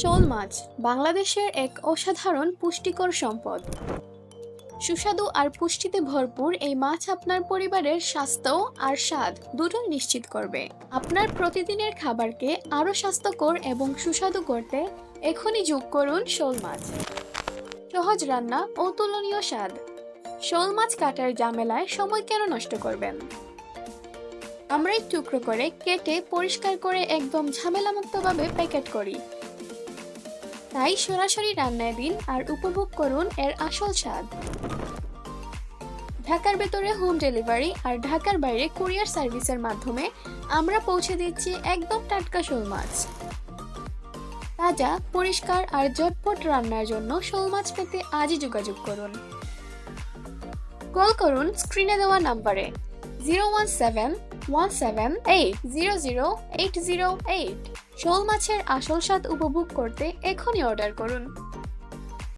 শোল মাছ বাংলাদেশের এক অসাধারণ পুষ্টিকর সম্পদ। সুস্বাদু আর পুষ্টিতে ভরপুর এই মাছ আপনার পরিবারের স্বাস্থ্য আর স্বাদ দুটোই নিশ্চিত করবে। আপনার প্রতিদিনের খাবারকে আরও স্বাস্থ্যকর এবং সুস্বাদু করতে এখনই যোগ করুন শোল মাছ। সহজ রান্না অতুলনীয় স্বাদ। শোল মাছ কাটার ঝামেলায় সময় কেন নষ্ট করবেন? আমরা টুকরো করে কেটে পরিষ্কার করে একদম ঝামেলামুক্তভাবে প্যাকেট করি। তাই সরাসরি রান্নায় দিন আর উপভোগ করুন এর আসল স্বাদ। ঢাকার ভেতরে হোম ডেলিভারি আর ঢাকার বাইরে কুরিয়ার সার্ভিসের মাধ্যমে আমরা পৌঁছে দিচ্ছি একদম টাটকা শোল মাছ। তাজা, পরিষ্কার আর ঝটপট রান্নার জন্য শোল মাছ পেতে আজই যোগাযোগ করুন। কল করুন স্ক্রিনে দেওয়া নাম্বারে zero one seven one seven eight zero zero eight zero eight. শোল মাছের আসল স্বাদ উপভোগ করতে এখনই অর্ডার করুন।